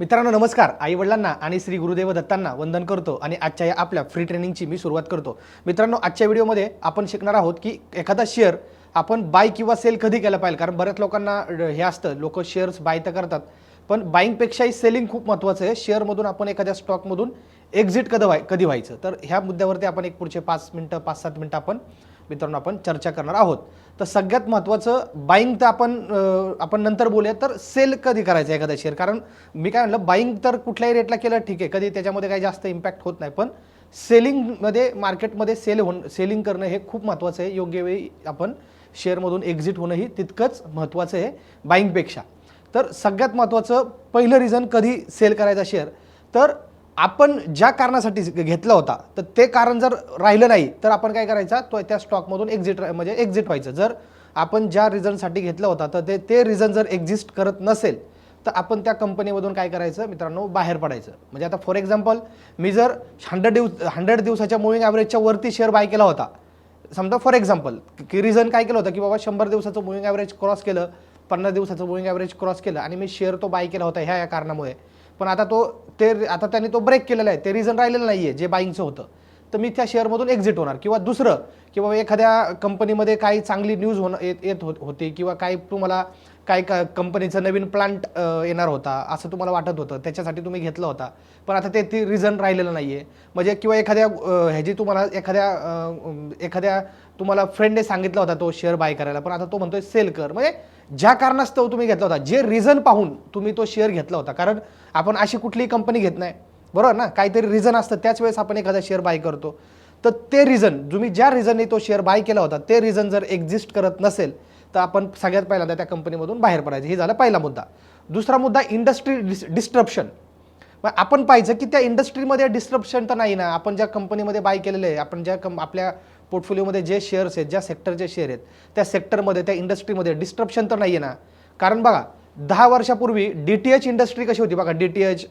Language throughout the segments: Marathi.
मित्रांनो नमस्कार. आई वडिलांना आणि श्री गुरुदेव दत्तांना वंदन करतो आणि आजच्या या आपल्या फ्री ट्रेनिंगची मी सुरुवात करतो. मित्रांनो आजच्या व्हिडिओमध्ये आपण शिकणार आहोत की एखादा शेअर आपण बाय किंवा सेल कधी केला पाहिजे? कारण बऱ्याच लोकांना हे असतं लोक शेअर्स बाय तर करतात. पण बाईंगपेक्षाही सेलिंग खूप महत्त्वाचं आहे. शेअरमधून आपण एखाद्या स्टॉकमधून एक्झिट कधी व्हाय कधी व्हायचं? तर ह्या मुद्द्यावरती आपण एक पुढचे पाच मिनटं पाच सात मिनटं आपण मित्रांनो आपण चर्चा करणार आहोत. तर सगळ्यात महत्त्वाचं बाईंग तर आपण आपण नंतर बोलूया तर सेल कधी करायचं एखादा शेअर कारण मी काय म्हणलं बाईंग तर कुठल्याही रेटला केलं ठीक आहे. कधी त्याच्यामध्ये काही जास्त इम्पॅक्ट होत नाही पण सेलिंगमध्ये मार्केटमध्ये सेल होणं सेलिंग करणं हे खूप महत्त्वाचं आहे. योग्य वेळी आपण शेअरमधून एक्झिट होणंही तितकंच महत्त्वाचं आहे बाईंगपेक्षा तर सगळ्यात महत्त्वाचं पहिलं रिझन कधी सेल करायचा शेअर तर आपण ज्या कारणासाठी घेतला होता तर ते कारण जर राहिलं नाही तर आपण काय करायचा? तो त्या स्टॉकमधून एक्झिट म्हणजे एक्झिट व्हायचं. जर आपण ज्या रिझनसाठी घेतलं होता तर ते ते रिझन जर एक्झिस्ट करत नसेल तर आपण त्या कंपनीमधून काय करायचं मित्रांनो? बाहेर पडायचं. म्हणजे आता फॉर एक्झाम्पल मी जर हंड्रेड दिवस हंड्रेड दिवसाच्या मुव्हिंग ॲव्हरेजच्या वरती शेअर बाय केला होता. समजा फॉर एक्झाम्पल की रिझन काय केलं होतं की बाबा शंभर दिवसाचं मुव्हिंग ॲव्हरेज क्रॉस केलं पन्नास दिवसाचं मुव्हिंग ॲव्हरेज क्रॉस केलं आणि मी शेअर तो बाय केला होता ह्या या कारणामुळे. पण आता तो ते आता त्यांनी तो ब्रेक केलेला आहे. ते रिझन राहिलेलं नाही आहे जे बाईंगचं होतं. तर मी त्या शेअरमधून एक्झिट होणार. किंवा दुसरं किंवा एखाद्या कंपनीमध्ये काही चांगली न्यूज होणं येत येत होत होती. किंवा काही तुम्हाला काय का कंपनीचं नवीन प्लांट येणार होता. असं तुम्हाला वाटत होतं. त्याच्यासाठी तुम्ही घेतलं होता. पण आता ते ती रिझन राहिलेलं नाही आहे म्हणजे किंवा एखाद्या ह्याची तुम्हाला एखाद्या एखाद्या तुम्हाला फ्रेंडने सांगितला होता तो शेअर बाय करायला. पण आता तो म्हणतोय सेल कर. म्हणजे ज्या कारणास्तव तुम्ही घेतला होता जे रिझन पाहून तुम्ही तो शेअर घेतला होता. कारण आपण अशी कुठलीही कंपनी घेत नाही. बरोबर ना? काहीतरी रिझन असतं त्याच वेळेस आपण एखादा शेअर बाय करतो. तर ते रिझन तुम्ही ज्या रिझनने तो शेअर बाय केला होता ते रिझन जर एक्झिस्ट करत नसेल तर आपण सगळ्यात पहिल्यांदा त्या कंपनीमधून बाहेर पडायचं. हे झालं पहिला मुद्दा. दुसरा मुद्दा इंडस्ट्री डिस्ट्रप्शन मग आपण पाहिजे की त्या इंडस्ट्रीमध्ये डिस्ट्रप्शन तर नाही ना. आपण ज्या कंपनीमध्ये बाय केलेलं आहे आपण ज्या कं आपल्या पोर्टफोलिओमध्ये जे शेअर्स आहेत ज्या सेक्टरचे शेअर आहेत त्या सेक्टरमध्ये त्या इंडस्ट्रीमध्ये डिस्ट्रप्शन तर नाही आहे ना. कारण बघा दहा वर्षापूर्वी डी टी एच इंडस्ट्री कशी होती? बघा डी टी एच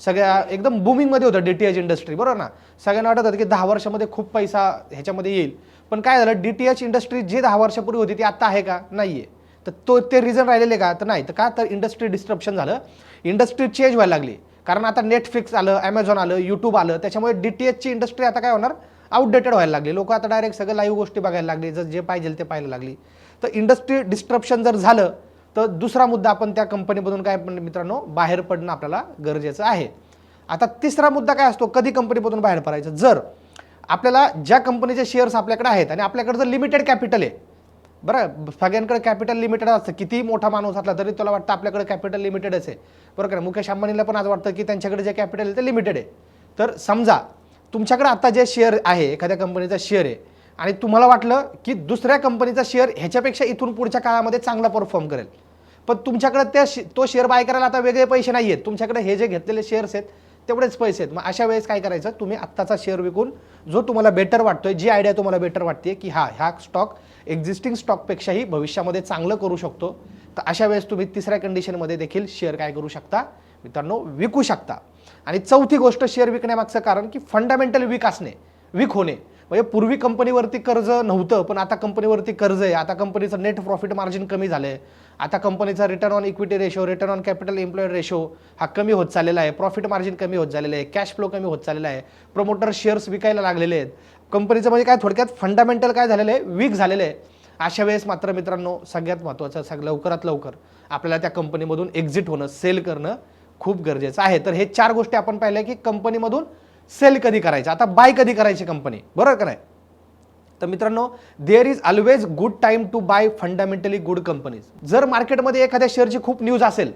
सगळ्या एकदम बुमिंगमध्ये होतं डी टी एच इंडस्ट्री बरोबर ना? सगळ्यांना वाटत होतं की दहा वर्षामध्ये खूप पैसा ह्याच्यामध्ये येईल. पण काय झालं? डी टी एच इंडस्ट्री जी दहा वर्षापूर्वी होती ती आत्ता आहे का? नाही आहे तर तो ते रिझन राहिलेले का? तर नाही. तर का तर इंडस्ट्री डिस्ट्रप्शन झालं? इंडस्ट्री चेंज व्हायला लागली. कारण आता नेटफ्लिक्स आलं ॲमेझॉन आलं यूट्यूब आलं त्याच्यामुळे डी टी एचची इंडस्ट्री आता काय होणार? आउटडेटेड व्हायला लागली. लोक आता डायरेक्ट सगळं लाईव्ह गोष्टी बघायला लागली. जर जे पाहिजे ते पाहायला लागली. तर इंडस्ट्री डिस्ट्रप्शन जर झालं तर दुसरा मुद्दा आपण त्या कंपनीमधून काय पण मित्रांनो बाहेर पडणं आपल्याला गरजेचं आहे. आता तिसरा मुद्दा काय असतो? कधी कंपनीमधून बाहेर पडायचं? जर आपल्याला ज्या कंपनीचे शेअर्स आपल्याकडे आहेत आणि आपल्याकडे जर लिमिटेड कॅपिटल आहे बरं सगळ्यांकडे कॅपिटल लिमिटेड असतं. कितीही मोठा माणूस असला तरी तुला वाटतं आपल्याकडे कॅपिटल लिमिटेडच आहे. बरं मुकेश अंबानीला पण आज वाटतं की त्यांच्याकडे जे कॅपिटल आहे ते लिमिटेड आहे. तर समजा तुमच्याकडे आता जे शेअर आहे एखाद्या कंपनीचा शेअर आहे आणि तुम्हाला वाटलं की दुसऱ्या कंपनीचा शेअर ह्याच्यापेक्षा इथून पुढच्या काळामध्ये चांगला परफॉर्म करेल. पण तुमच्याकडे त्या शे- तो शेअर बाय करायला आता वेगळे पैसे नाही आहेत तुमच्याकडे हे जे घेतलेले शेअर्स आहेत तेवढेच पैसे आहेत. मग अशा वेळेस काय करायचं? तुम्ही आत्ताचा शेअर विकून जो तुम्हाला बेटर वाटतोय जी आयडिया तुम्हाला बेटर वाटते की हा ह्या स्टॉक एक्झिस्टिंग स्टॉकपेक्षाही भविष्यामध्ये चांगलं करू शकतो. तर अशा वेळेस तुम्ही तिसऱ्या कंडिशनमध्ये देखील शेअर काय करू शकता? मित्रांनो विकू शकता. आणि चौथी गोष्ट शेअर विकण्यामागचं कारण की फंडामेंटल वीक असणे वीक होणे. म्हणजे पूर्वी कंपनीवरती कर्ज नव्हतं पण आता कंपनीवरती कर्ज आहे. आता कंपनीचं नेट प्रॉफिट मार्जिन कमी झालं आहे आता कंपनीचा return on equity ratio return on capital employed ratio हा कमी होत चाललेला आहे. प्रॉफिट मार्जिन कमी होत झालेलं आहे. कॅश फ्लो कमी होत चाललेला आहे. प्रमोटर शेअर्स विकायला लागलेले आहेत. कंपनीचं म्हणजे काय? थोडक्यात फंडामेंटल काय झालेलं आहे? वीक झालेलं आहे. अशा वेळेस मात्र मित्रांनो सगळ्यात महत्त्वाचं सग लवकरात लवकर आपल्याला त्या कंपनीमधून एक्झिट होणं सेल करणं खूप गरजेचं आहे. तर हे चार गोष्टी आपण पाहिल्या की कंपनीमधून सेल कधी करायचं? आता बाय कधी करायची कंपनी बरोबर का नाही? तर मित्रांनो there is always good time to buy fundamentally good companies जर मार्केटमध्ये एखाद्या शेअरची खूप न्यूज असेल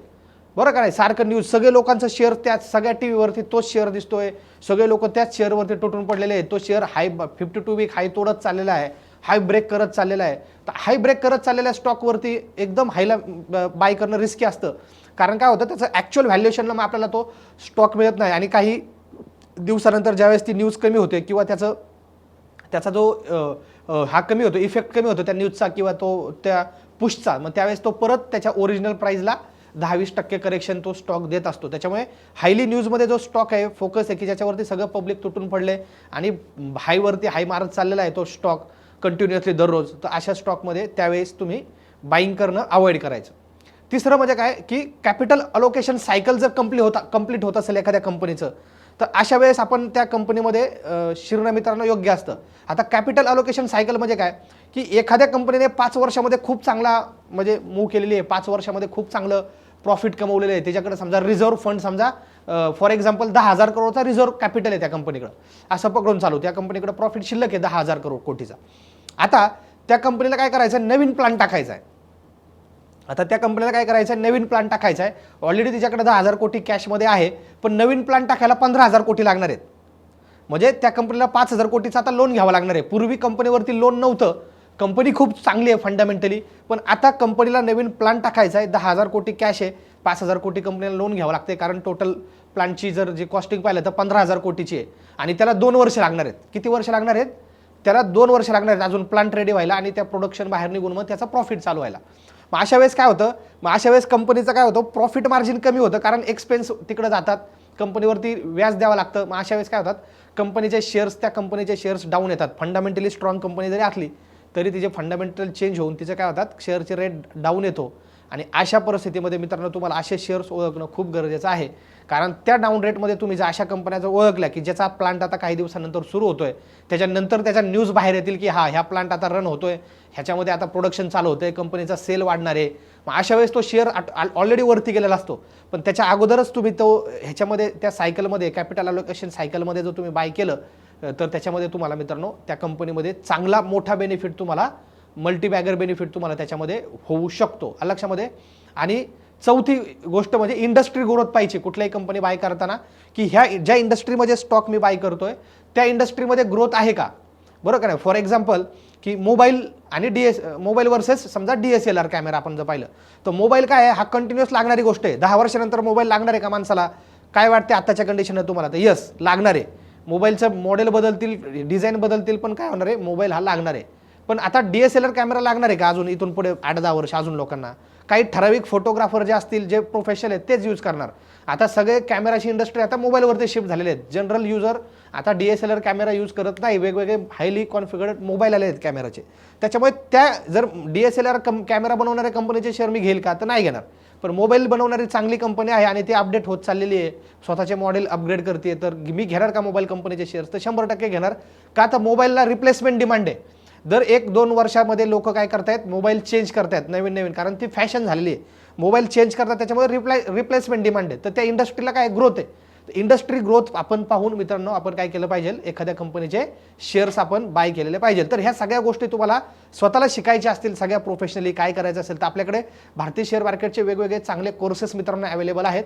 बरं का नाही? सारखं न्यूज सगळे लोकांचं शेअर त्याच सगळ्या टी व्हीवरती तोच शेअर दिसतोय. सगळे लोक त्याच शेअरवरती तुटून पडलेले आहेत. तो share high fifty two week high तोडत चाललेला आहे. हाय ब्रेक करत चाललेला आहे. तर हाय ब्रेक करत चाललेल्या स्टॉकवरती एकदम हायला बाय करणं रिस्की असतं. कारण काय होतं त्याचं ॲक्च्युअल व्हॅल्युएशनला मग आपल्याला तो स्टॉक मिळत नाही. आणि काही दिवसानंतर ज्यावेळेस ती न्यूज कमी होते किंवा त्याचं त्याचा जो हा कमी होतो इफेक्ट कमी होतो त्या न्यूजचा किंवा तो त्या पुशचा मग त्यावेळेस तो परत त्याच्या ओरिजिनल प्राईजला दहावीस टक्के करेक्शन तो स्टॉक देत असतो. त्याच्यामुळे हायली न्यूजमध्ये जो स्टॉक आहे फोकस आहे की ज्याच्यावरती सगळं पब्लिक तुटून पडले आणि हायवरती हाय मारत चाललेला आहे तो स्टॉक कंटिन्युअसली दररोज तर अशा स्टॉकमध्ये त्यावेळेस तुम्ही बाईंग करणं अवॉइड करायचं. तिसरं म्हणजे काय की कॅपिटल अलोकेशन सायकल जर कंप्लीट होता कंप्लीट होत असेल एखाद्या कंपनीचं तर अशा वेळेस आपण त्या कंपनीमध्ये अं, शिरणं मित्रांनो योग्य असतं. आता कॅपिटल अलोकेशन सायकल म्हणजे काय की एखाद्या कंपनीने पाच वर्षामध्ये खूप चांगला म्हणजे मूव केलेली आहे पाच वर्षामध्ये खूप चांगलं प्रॉफिट कमवलेलं आहे. त्याच्याकडे समजा रिझर्व्ह फंड समजा फॉर एक्झाम्पल दहा हजार करोडचा रिझर्व्ह कॅपिटल आहे त्या कंपनीकडं असं पकडून चालू. त्या कंपनीकडं प्रॉफिट शिल्लक आहे दहा हजार करोड कोटीचा. आता त्या कंपनीला काय करायचं आहे नवीन प्लान टाकायचा आहे आता त्या कंपनीला काय करायचं आहे? नवीन प्लांट टाकायचा आहे. ऑलरेडी तिच्याकडे दहा हजार कोटी कॅशमध्ये आहे पण नवीन प्लांट टाकायला पंधरा हजार कोटी लागणार आहेत. म्हणजे त्या कंपनीला पाच हजार कोटीचं आता लोन घ्यावं लागणार आहे. पूर्वी कंपनीवरती लोन नव्हतं. कंपनी खूप चांगली आहे फंडामेंटली पण आता कंपनीला नवीन प्लांट टाकायचा आहे. दहा हजार कोटी कॅश आहे. पाच हजार कोटी कंपनीला लोन घ्यावं लागते कारण टोटल प्लांटची जर जी कॉस्टिंग पाहिलं तर पंधरा हजार कोटीची आहे. आणि त्याला दोन वर्ष लागणार आहेत. किती वर्ष लागणार आहेत? त्याला दोन वर्ष लागणार आहेत. अजून प्लांट रेडी व्हायला आणि त्या प्रोडक्शन बाहेर निघून मग त्याचा प्रॉफिट चालू व्हायला. मग अशा वेळेस काय होतं? मग अशा वेळेस कंपनीचं काय होतं? प्रॉफिट मार्जिन कमी होतं कारण एक्सपेन्स तिकडे जातात. कंपनीवरती व्याज द्यावं लागतं. मग अशा वेळेस काय होतात? कंपनीचे शेअर्स त्या कंपनीचे शेअर्स डाऊन येतात. फंडामेंटली स्ट्रॉंग कंपनी जरी असली तरी तिचे फंडामेंटल चेंज होऊन तिचं काय होतात? शेअरचे रेट डाऊन येतो. आणि अशा परिस्थितीमध्ये मित्रांनो तुम्हाला असे शेअर्स ओळखणं खूप गरजेचं आहे. कारण त्या डाऊन रेटमध्ये तुम्ही जर अशा कंपन्या ओळखल्या की ज्याचा प्लांट आता काही दिवसानंतर सुरू होतोय त्याच्यानंतर त्याच्या न्यूज बाहेर येतील की हा ह्या प्लांट आता रन होतोय ह्याच्यामध्ये आता प्रोडक्शन चालू होतंय कंपनीचा सेल वाढणार आहे. मग अशा वेळेस तो शेअर ऑलरेडी वरती गेलेला असतो. पण त्याच्या अगोदरच तुम्ही तो ह्याच्यामध्ये त्या सायकलमध्ये कॅपिटल अलोकेशन सायकलमध्ये जर तुम्ही बाय केलं तर त्याच्यामध्ये तुम्हाला मित्रांनो त्या कंपनीमध्ये चांगला मोठा बेनिफिट तुम्हाला मल्टीबॅगर बेनिफिट तुम्हाला त्याच्यामध्ये होऊ शकतो. लक्षामध्ये? आणि चौथी गोष्ट म्हणजे इंडस्ट्री ग्रोथ पाहिजे. कुठल्याही कंपनी बाय करताना की ह्या ज्या इंडस्ट्रीमध्ये स्टॉक मी बाय करतोय त्या इंडस्ट्रीमध्ये ग्रोथ आहे का? बरोबर का नाही? फॉर एक्झाम्पल की मोबाईल आणि डी एस मोबाईल वर्सेस समजा D S L R camera आपण जर पाहिलं तर मोबाईल काय आहे? हा कंटिन्युअस लागणारी गोष्ट आहे. दहा वर्षानंतर मोबाईल लागणार आहे का माणसाला? काय वाटते आत्ताच्या कंडिशनला तुम्हाला? तर यस लागणार आहे. मोबाईलचं मॉडेल बदलतील डिझाईन बदलतील पण काय होणार आहे? मोबाईल हा लागणार आहे. पण आता D S L R camera लागणार आहे का अजून इथून पुढे आठ दहा वर्ष अजून लोकांना? काही ठराविक फोटोग्राफर जे असतील जे प्रोफेशनल आहेत तेच यूज करणार. आता सगळे कॅमेराची इंडस्ट्री आता मोबाईलवरती शिफ्ट झालेले आहेत. जनरल युजर आता D S L R camera use करत नाही. वेगवेगळे हायली कॉन्फिगर्ड मोबाईल आले आहेत कॅमेराचे त्याच्यामुळे त्या जर D S L R come camera बनवणाऱ्या कंपनीचे शेअर मी घेईल का? तर नाही घेणार. पण मोबाईल बनवणारी चांगली कंपनी आहे आणि ती अपडेट होत चाललेली आहे. स्वतःचे मॉडेल अपग्रेड करते तर मी घेणार का मोबाईल कंपनीचे शेअर्स तर शंभर टक्के घेणार. का तर मोबाईलला रिप्लेसमेंट डिमांड आहे. दर एक दोन वर्षामध्ये लोक काय करतायत? मोबाईल चेंज करतायत नवीन नवीन. कारण ती फॅशन झालेली आहे. मोबाईल चेंज करतात त्याच्यामुळे रिप्लाय रिप्लेसमेंट डिमांड आहे. तर त्या इंडस्ट्रीला काय ग्रोथ आहे? इंडस्ट्री ग्रोथ आपण पाहून मित्रांनो आपण काय केलं पाहिजे? एखाद्या कंपनीचे शेअर्स आपण बाय केलेले पाहिजे. तर ह्या सगळ्या गोष्टी तुम्हाला स्वतःला शिकायच्या असतील सगळ्या प्रोफेशनली काय करायचं असेल तर आपल्याकडे भारतीय शेअर मार्केटचे वेगवेगळे चांगले कोर्सेस मित्रांनो अवेलेबल आहेत.